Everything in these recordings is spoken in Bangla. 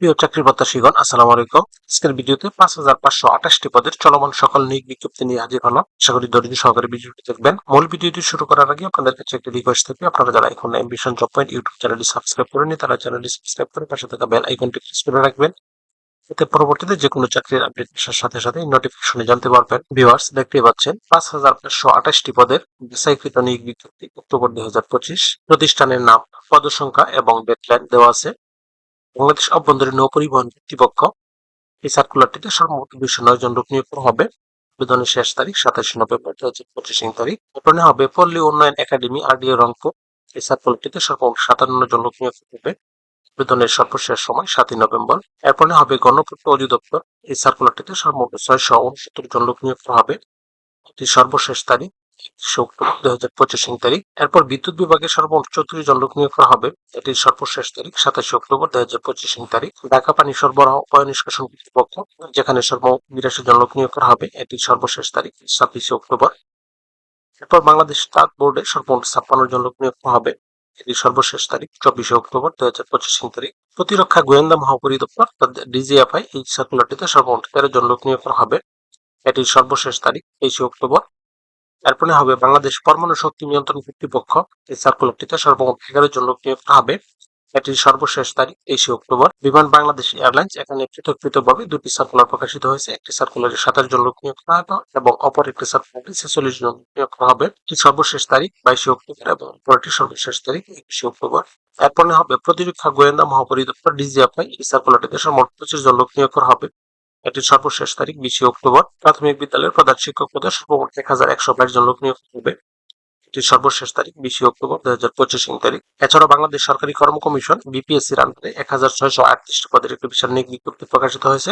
প্রিয় চাকরি প্রত্যাশীগণ, আসসালামু আলাইকুম। আজকের ভিডিওতে পাঁচ হাজার পাঁচশো আঠাশটি পদের চলমান সকল নিয়োগ বিজ্ঞপ্তি নিয়ে হাজির হলাম। আশা করি ধৈর্য সহকারে ভিডিওটি দেখবেন। মূল ভিডিওটি শুরু করার আগে আপনাদের কাছে একটি রিকোয়েস্ট থাকবে। আপনারা যারা এখন এমবিশন জব পয়েন্ট ইউটিউব চ্যানেলটি সাবস্ক্রাইব করেনি তারা চ্যানেলটি সাবস্ক্রাইব করে পাশে থাকা বেল আইকনটি প্রেস করে রাখবেন। এতে পরবর্তীতে যে কোনো চাকরির আপডেট আসার সাথে সাথে নোটিফিকেশনে জানতে পারবেন। ভিউয়ার্স দেখতেই পাচ্ছেন, পাঁচ হাজার পাঁচশো আঠাশটি পদের বিসাইকৃত নিয়োগ বিজ্ঞপ্তি অক্টোবর দুই হাজার পঁচিশ। প্রতিষ্ঠানের নাম পদসংখ্যা এবং ডেডলাইন দেওয়া আছে। বাংলাদেশ অভ্যন্তরীণ নৌ পরিবহন কর্তৃপক্ষ। এই সার্কুলারটিতে সর্বমোট দুইশো নয় জন লোক নিয়োগ হবে। আবেদনের শেষ তারিখ সাতাশে নভেম্বর দু হাজার পঁচিশ তারিখ। ঘটনা হবে পল্লী উন্নয়ন একাডেমি আরডিও রংপুর। এই সার্কুলারটিতে সর্বমোট সাতান্ন জন লোক নিয়োগ হবে। আবেদনের সর্বশেষ সময় সাতই নভেম্বর। এরপরে হবে গণপূর্ত অধিদপ্তর। এই সার্কুলারটিতে সর্বমোট ছয়শো উনসত্তর জন লোক নিয়োগ হবে। সর্বশেষ তারিখ হাজার পঁচিশ তারিখ। এরপর বিদ্যুৎ বিভাগে সর্বমোট চৌত্রিশ জন লোক নিয়োগ করা হবে। এটির সর্বশেষ তারিখ সাতাশে অক্টোবর দুই হাজার পঁচিশ তারিখ। ঢাকা পানি সরবরাহ, পয় নিষ্কাশন কর্তৃপক্ষ, যেখানে সর্বমোট বিরাশি জন লোক নিয়োগ করা হবে এটি সর্বশেষ তারিখ ছাব্বিশে অক্টোবর। এরপর বাংলাদেশ তাঁত বোর্ডে সর্বমোট ছাপ্পান্ন জন লোক নিয়োগ করা হবে। এটির সর্বশেষ তারিখ চব্বিশে অক্টোবর দুই হাজার পঁচিশ তারিখ। প্রতিরক্ষা গোয়েন্দা মহাপরিদপ্তর ডিজিএফআই, এই সার্কুলারটিতে সর্বমোট তেরো জন লোক নিয়োগ করা হবে। এটির সর্বশেষ তারিখ তেইশে অক্টোবর। এরপরে হবে বাংলাদেশ পরমাণু শক্তি নিয়ন্ত্রণ কর্তৃপক্ষ। এই সার্কুলারটিতে সর্বমোট এগারো জন লোক নিয়োগ হবে। এটির সর্বশেষ তারিখ তেইশে অক্টোবর। বিমান বাংলাদেশ এয়ারলাইন্স এখানে পৃথক পৃথকভাবে দুটি সার্কুলার প্রকাশিত হয়েছে। একটি সার্কুলারে সাতাশ জন লোক নিয়োগ করা হবে এবং অপর একটি সার্কুলারে ছেচল্লিশ জন নিয়োগ করা হবে। এটি সর্বশেষ তারিখ বাইশে অক্টোবর এবং অপরটি সর্বশেষ তারিখ একুশে অক্টোবর। এরপরে হবে প্রতিরক্ষা গোয়েন্দা মহাপরিদপ্তর ডিজিএফআই এই সার্কুলারটিতে সর্বমোট পঁচিশ জন লোক নিয়োগ করা হবে। এটির সর্বশেষ তারিখ, বিশে অক্টোবর। প্রাথমিক বিদ্যালয়ের প্রধান শিক্ষক পদে সর্বমোট এক হাজার একশো বাইশ জন লোক নিয়োগ হবে। এটি সর্বশেষ তারিখ, বিশে অক্টোবর দুই হাজার পঁচিশ তারিখ। এছাড়া বাংলাদেশ সরকারি কর্ম কমিশন বিপিএসসির আন্ডারে এক হাজার ছয়শো আটত্রিশটি পদের একটি বিশাল নিয়োগ বিজ্ঞপ্তি প্রকাশিত হয়েছে।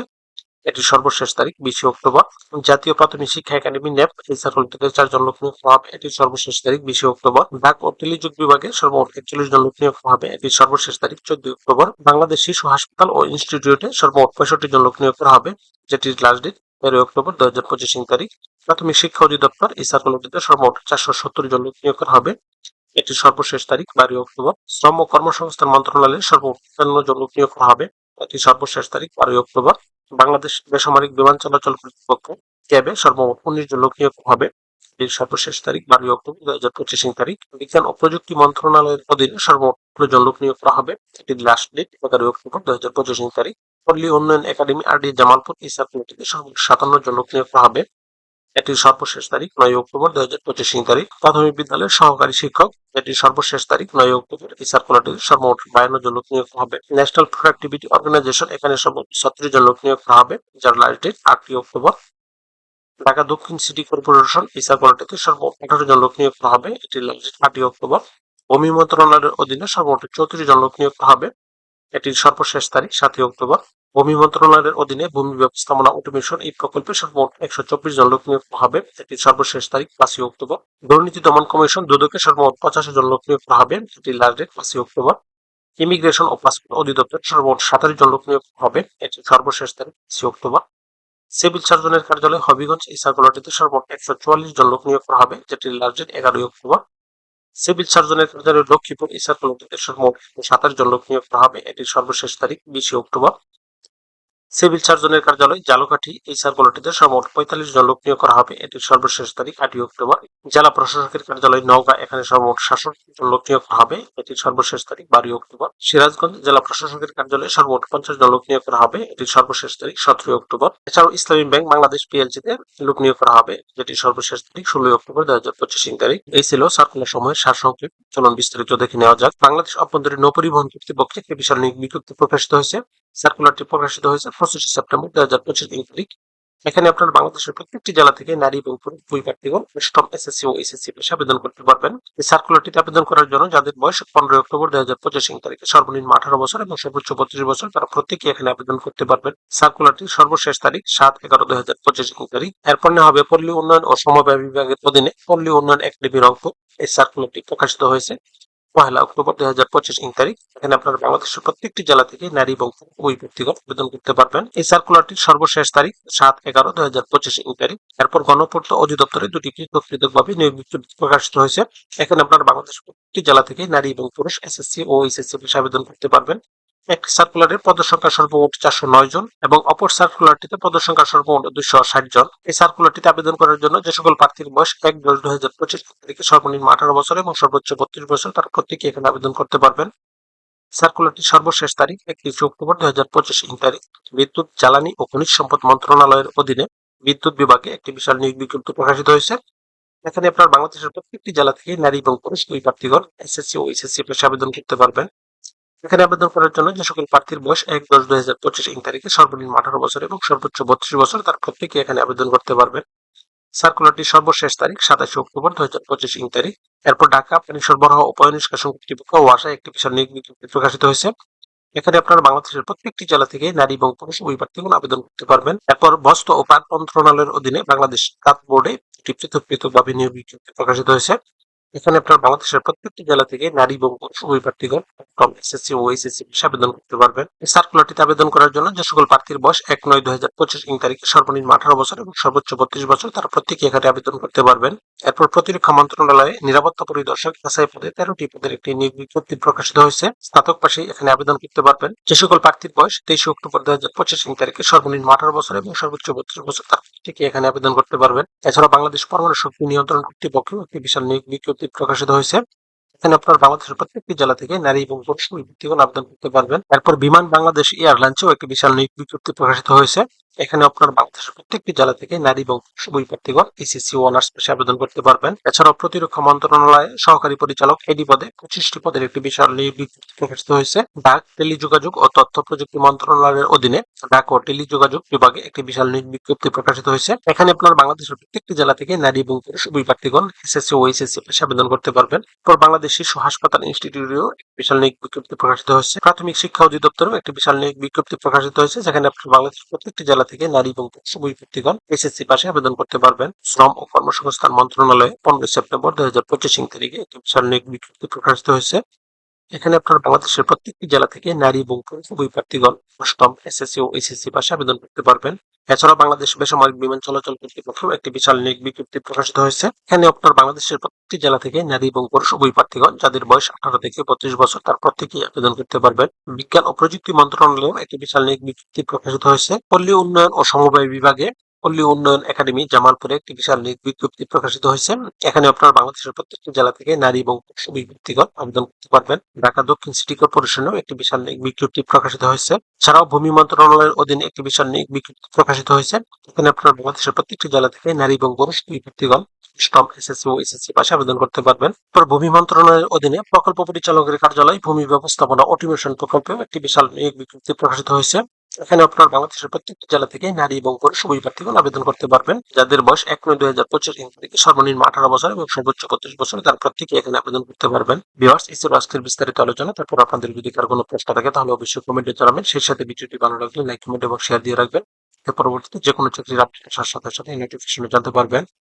এটির সর্বশেষ তারিখ, বিশে অক্টোবর। জাতীয় প্রাথমিক শিক্ষা একাডেমি, ন্যাপ এই সার্কুলটিতে চারজন লোক নিয়োগ হবে। এটির সর্বশেষ তারিখ, বিশে অক্টোবর। ডাক ও টেলিযোগ বিভাগে সর্বমোট একচল্লিশ জন লোক নিয়োগ হবে। এটির সর্বশেষ তারিখ, চোদ্দই অক্টোবর। বাংলাদেশ শিশু হাসপাতাল ও ইনস্টিটিউটে সর্বমোট পঁয়ষট্টি জন লোক নিয়োগ করা হবে, যেটির লাস্ট ডেট তেরোই অক্টোবর দু হাজার পঁচিশ তারিখ। প্রাথমিক শিক্ষা অধিদপ্তর, এই সার্কুলারটিতে সর্বমোট চারশো সত্তর জন লোক নিয়োগ করা হবে। এটির সর্বশেষ তারিখ, বারোই অক্টোবর। শ্রম ও কর্মসংস্থান মন্ত্রণালয়ে পঞ্চান্ন জন লোক নিয়োগ করা হবে। এটি সর্বশেষ তারিখ, বারোই অক্টোবর। বাংলাদেশ বেসামরিক বিমান চলাচল কর্তৃপক্ষ ক্যাবে সর্বমোট উনিশ জন লোক নিয়োগ হবে। এর সর্বশেষ তারিখ বারোই অক্টোবর দুই হাজার পঁচিশ তারিখ। বিজ্ঞান ও প্রযুক্তি মন্ত্রণালয়ের অধীনে সর্বমোট জন লোক নিয়োগ করা হবে। এটি লাস্ট ডেট এগারোই অক্টোবর দুই হাজার পঁচিশ তারিখ। পল্লী উন্নয়ন একাডেমি আর ডি জামালপুর এই সার্কুলেটিতে সর্বমোট সাতান্ন জন লোক নিয়োগ করা হবে। এটির সর্বশেষ তারিখ, নয় অক্টোবর দুই হাজার পঁচিশ তারিখ। প্রাথমিক বিদ্যালয়ের সহকারী শিক্ষক, এটি সর্বশেষ তারিখ, নয় অক্টোবর। এই সার্কুলারটিতে সর্বমোট বায়ান্ন জন লোক নিয়োগ হবে। ন্যাশনাল প্রোডাক্টিভিটি অর্গানাইজেশন এখানে সর্বমোট ছত্রিশ জন লোক নিয়োগ করা হবে, যার লাস্ট ডেট আটই অক্টোবর। ঢাকা দক্ষিণ সিটি কর্পোরেশন, এই সার্কুলারটিতে সর্বমোট আঠারো জন লোক নিয়োগ করা হবে এটি ডেট আটই অক্টোবর। ভূমি মন্ত্রণালয়ের অধীনে সর্বমোট চৌত্রিশ জন লোক নিয়োগ করা হবে, এটির সর্বশেষ তারিখ সাতই অক্টোবর। ভূমি মন্ত্রণালয়ের অধীনে ভূমি ব্যবস্থাপনা অটোমেশন এই প্রকল্পে সর্বমোট একশো চব্বিশ জন লোক নিয়োগ হবে। এটির সর্বশেষ তারিখ, পাঁচই অক্টোবর। দুর্নীতি দমন কমিশন দুদকে সর্বমোট পঁচাশি জন লোক নিয়োগ হবে। এটির লাস্ট ডেট, পাঁচই অক্টোবর। ইমিগ্রেশন ও পাসপোর্ট অধিদপ্তর সর্বমোট সাতাশ জন লোক নিয়োগ হবে। এটির সর্বশেষ তারিখ, পাঁচই অক্টোবর। সিভিল সার্জনের কার্যালয় হবিগঞ্জ, এই সার্কুলারটিতে সর্বমোট একশো চুয়াল্লিশ জন লোক নিয়োগ করা হবে যেটির লাস্ট ডেট, এগারোই অক্টোবর। সিভিল সার্জনের কার্যালয় লক্ষ্মীপুর, এই সার্কুলারটিতে সর্বমোট সাতাশ জন লোক নিয়োগ করা হবে। এটির সর্বশেষ তারিখ, বিশে অক্টোবর। সিভিল সার্জনের কার্যালয়, জালুকাঠি, এই সার্কুলারটিতে সর্বমোট পঁয়তাল্লিশ জন লোক নিয়োগ করা হবে। এটির সর্বশেষ তারিখ আটই অক্টোবর। জেলা প্রশাসকের কার্যালয় নওগাঁ, এখানে সর্বমোট সাতষট্টি জন লোক নিয়োগ করা হবে এটির সর্বশেষ তারিখ, বারোই অক্টোবর। সিরাজগঞ্জ জেলা প্রশাসকের কার্যালয়ে সর্বমোট পঞ্চাশ জন লোক নিয়োগ করা হবে এটির সর্বশেষ তারিখ, সতেরোই অক্টোবর। এছাড়াও ইসলামী ব্যাংক বাংলাদেশ পিএলসিতে লোক নিয়োগ করা হবে যেটির সর্বশেষ তারিখ, ষোলোই অক্টোবর দুই হাজার পঁচিশ তারিখ। এই ছিল সার্কুলার সময়ের সারসংক্ষেপ চলন বিস্তারিত দেখে নেওয়া যাক। বাংলাদেশ অভ্যন্তরীণ নৌ পরিবহন কর্তৃপক্ষে একটি বিশাল বিজ্ঞপ্তি প্রকাশিত হয়েছে। সার্কুলারটি প্রকাশিত হয়েছে পঁচিশে সেপ্টেম্বর দুই হাজার পঁচিশ তারিখ। এখানে আপনার বাংলাদেশের প্রত্যেকটি জেলা থেকে নারী এবং পুরুষ দুই অষ্টম এসএসসি ও এসএসসি পেশে আবেদন করতে পারবেন। এই সার্কুলারটিতে আবেদন করার জন্য যাদের বয়স পনেরোই অক্টোবর দুই হাজার পঁচিশ তারিখে সর্বনিম্ন আঠারো বছর এবং সর্বোচ্চ বত্রিশ বছর তারা প্রত্যেকে এখানে আবেদন করতে পারবেন। সার্কুলারটির সর্বশেষ তারিখ সাত এগারো দুই হাজার পঁচিশ তারিখ। এরপর নেওয়া হবে পল্লী উন্নয়ন ও সমবায় বিভাগের অধীনে পল্লী উন্নয়ন একাডেমি রংপুর এই সার্কুলারটি প্রকাশিত হয়েছে। পহেলা অক্টোবর দুই হাজার পঁচিশ ইং তারিখ এখানে আপনারা বাংলাদেশের প্রত্যেকটি জেলা থেকে নারী এবং ওই ব্যক্তিগত আবেদন করতে পারবেন। এই সার্কুলারটির সর্বশেষ তারিখ সাত এগারো দুই হাজার পঁচিশ ইং তারিখ এরপর গণপূর্ত অধিদপ্তরে দুটি পৃথক নিয়োগ বিজ্ঞপ্তি প্রকাশিত হয়েছে। এখানে আপনারা বাংলাদেশের প্রত্যেকটি জেলা থেকে নারী এবং পুরুষ এসএসসি ও এইচএসসি আবেদন করতে পারবেন। একটি সার্কুলারে পদসংখ্যা সর্বমোট চারশো নয় জন এবং অপর সার্কুলারটিতে পদসংখ্যা সর্বমোট দুইশো ষাট জন। এই সার্কুলারটিতে আবেদন করার জন্য যে সকল প্রার্থীর বয়স এক দশ দুই হাজার পঁচিশ তারিখে সর্বনিম্ন আঠারো বছর এবং সর্বোচ্চ বত্রিশ বছর তার প্রত্যেকে এখানে আবেদন করতে পারবেন। সার্কুলারটির সর্বশেষ তারিখ একত্রিশে অক্টোবর দুই হাজার পঁচিশ তারিখ বিদ্যুৎ, জ্বালানি ও খনিজ সম্পদ মন্ত্রণালয়ের অধীনে বিদ্যুৎ বিভাগে একটি বিশাল নিয়োগ বিজ্ঞপ্তি প্রকাশিত হয়েছে। এখানে আপনার বাংলাদেশের প্রত্যেকটি জেলা থেকে নারী এবং পুরুষ দুই প্রার্থীগণ এসএসসি ও এইচএসসি পেশে আবেদন করতে পারবেন। এখানে আবেদন করার জন্য যে সকল প্রার্থীর বয়স এক দশ দুই হাজার পঁচিশ ইং তারিখে সর্বনিম্ন আঠারো বছর এবং সর্বোচ্চ বত্রিশ বছর তার প্রত্যেকে এখানে আবেদন করতে পারবেন। সার্কুলারটির সর্বশেষ তারিখ সাতাশে অক্টোবর দুই হাজার পঁচিশ ইং তারিখ। এরপর ঢাকা পানি সরবরাহ ও পয় নিষ্কাশন কর্তৃপক্ষ ওয়াসায় একটি বিশাল বিজ্ঞপ্তি প্রকাশিত হয়েছে। এখানে আপনারা বাংলাদেশের প্রত্যেকটি জেলা থেকে নারী এবং পুরুষ উভয় প্রার্থীগণ আবেদন করতে পারবেন। এরপর বস্ত্র ও পাট মন্ত্রণালয়ের অধীনে বাংলাদেশ তাঁত বোর্ডে একটি পৃথক পৃথকভাবে নিয়োগ বিজ্ঞপ্তি প্রকাশিত হয়েছে। এখানে আপনার বাংলাদেশের প্রত্যেকটি জেলা থেকে নারী এবং উভয় প্রার্থীগণ টম এসএসসি ও এইচএসসি আবেদন করতে পারবেন। এই সার্কুলারটিতে আবেদন করার জন্য যে সকল প্রার্থীর বয়স এক নয় দুই হাজার পঁচিশ ইং তারিখে, সর্বনিম্ন আঠারো বছর এবং সর্বোচ্চ বত্রিশ বছর তারা প্রত্যেকে এখানে আবেদন করতে পারবেন। এরপর প্রতিরক্ষা মন্ত্রণালয়ে নিরাপত্তা পরিদর্শক এসআই পদে তেরোটি পদের একটি নিয়োগ বিজ্ঞপ্তি প্রকাশিত হয়েছে। স্নাতক পাশে এখানে আবেদন করতে পারবেন। যে সকল প্রার্থীর বয়স তেইশে অক্টোবর দুই হাজার পঁচিশ ইং তারিখে সর্বনিম্ন আঠারো বছর এবং সর্বোচ্চ বত্রিশ বছর তার প্রত্যেকে এখানে আবেদন করতে পারবেন। এছাড়া বাংলাদেশ পরমাণু শক্তি নিয়ন্ত্রণ কর্তৃপক্ষ একটি বিশাল নিয়োগ বিজ্ঞপ্তি প্রকাশিত হয়েছে, এখানে আপনার বাংলাদেশের প্রত্যেকটি জেলা থেকে নারী এবং পুরুষ আবেদন করতে পারবেন। এরপর বিমান বাংলাদেশ এয়ারলাইন্সেও একটি বিশাল নিয়োগ বিজ্ঞপ্তি প্রকাশিত হয়েছে। এখানে আপনার বাংলাদেশের প্রত্যেকটি জেলা থেকে নারী এবং পুরুষ উভয় প্রার্থীগণ এসএসসি অনার্স পেশে আবেদন করতে পারবেন। এছাড়াও প্রতিরক্ষা মন্ত্রণালয়ে সহকারী পরিচালক এডি পদে পঁচিশটি পদের একটি বিশাল নিয়োগ প্রকাশিত হয়েছে। ডাক, টেলিযোগাযোগ ও তথ্য প্রযুক্তি মন্ত্রণালয়ের অধীনে ডাক ও টেলিযোগাযোগ বিভাগে একটি বিশাল বিজ্ঞপ্তি প্রকাশিত হয়েছে। এখানে আপনার বাংলাদেশের প্রত্যেকটি জেলা থেকে নারী এবং পুরুষ উভয় প্রার্থীগণ এসএসসি ও এইচএসসি পেশে আবেদন করতে পারবেন। এরপর বাংলাদেশ শিশু হাসপাতাল ইনস্টিটিউটেও বিশাল নিয়োগ বিজ্ঞপ্তি প্রকাশিত হয়েছে। প্রাথমিক শিক্ষা অধিদপ্তরেও একটি বিশাল নিয়োগ বিজ্ঞপ্তি প্রকাশিত হয়েছে, যেখানে আপনার বাংলাদেশের প্রত্যেকটি জেলা থেকে নারী এবং ব্যক্তিগণ এসএসসি পাশে আবেদন করতে পারবেন। শ্রম ও কর্মসংস্থান মন্ত্রণালয়ে পনেরোই সেপ্টেম্বর দুই হাজার পঁচিশ তারিখে একটি নিয়োগ বিজ্ঞপ্তি প্রকাশিত হয়েছে। এখানে আপনার বাংলাদেশের প্রত্যেকটি জেলা থেকে নারী এবং পুরুষ উভয় প্রার্থীগণ অষ্টম এসএসসি ও এসএসসি পাশে আবেদন করতে পারবেন। এছাড়া বাংলাদেশ বেসামরিক বিমান চলাচল কর্তৃপক্ষ একটি বিশাল নিয়োগ বিজ্ঞপ্তি প্রকাশিত হয়েছে। এখানে আপনার বাংলাদেশের প্রত্যেকটি জেলা থেকে নারী এবং পুরুষ উভয় প্রার্থীগণ, যাদের বয়স আঠারো থেকে পঁচিশ বছর, তার প্রত্যেকেই আবেদন করতে পারবেন। বিজ্ঞান ও প্রযুক্তি মন্ত্রণালয়ের একটি বিশাল নিয়োগ বিজ্ঞপ্তি প্রকাশিত হয়েছে। পল্লী উন্নয়ন ও সমবায় বিভাগে পল্লী উন্নয়ন একাডেমি জামালপুরে একটি বিশাল নিয়োগ বিজ্ঞপ্তি প্রকাশিত হয়েছে। এখানে আপনার বাংলাদেশের প্রত্যেকটি জেলা থেকে নারী এবং পুরুষ আবেদন করতে পারবেন। ঢাকা দক্ষিণ সিটি কর্পোরেশনেও একটি বিশাল নিয়োগ বিজ্ঞপ্তি প্রকাশিত হয়েছে। ছাড়াও ভূমি মন্ত্রণালয়ের অধীনে একটি বিশাল নিয়োগ বিজ্ঞপ্তি প্রকাশিত হয়েছে। এখানে আপনার বাংলাদেশের প্রত্যেকটি জেলা থেকে নারী এবং পুরুষ ব্যক্তিগণ স্টম, এসএসসি ও এসএসসি পাশে আবেদন করতে পারবেন। এরপর ভূমি মন্ত্রণালয়ের অধীনে প্রকল্প পরিচালকের কার্যালয় ভূমি ব্যবস্থাপনা অটোমেশন প্রকল্পে একটি বিশাল বিজ্ঞপ্তি প্রকাশিত হয়েছে। এখানে আপনার বাংলাদেশের প্রত্যেকটি জেলা থেকে নারী এবং পুরুষ উভয় প্রার্থীগণ আবেদন করতে পারবেন। যাদের বয়স এক নয় দুই হাজার পঁচিশ থেকে সর্বনিম্ন আঠারো বছর এবং সর্বোচ্চ পঁচিশ বছর, তার প্রত্যেকে এখানে আবেদন করতে পারবেন। বিভার্স ছিল আজকের বিস্তারিত আলোচনা। তারপর আপনাদের যদি কার কোনো প্রশ্ন থাকে, তাহলে অবশ্যই কমেন্টে জানাবেন। সেই সাথে ভিডিওটি ভালো লাগলে লাইক কমেন্ট এবং শেয়ার দিয়ে রাখবেন। পরবর্তীতে যে কোনো চাকরির আপডেট আসার সাথে সাথে নোটিফিকেশনে জানতে পারবেন।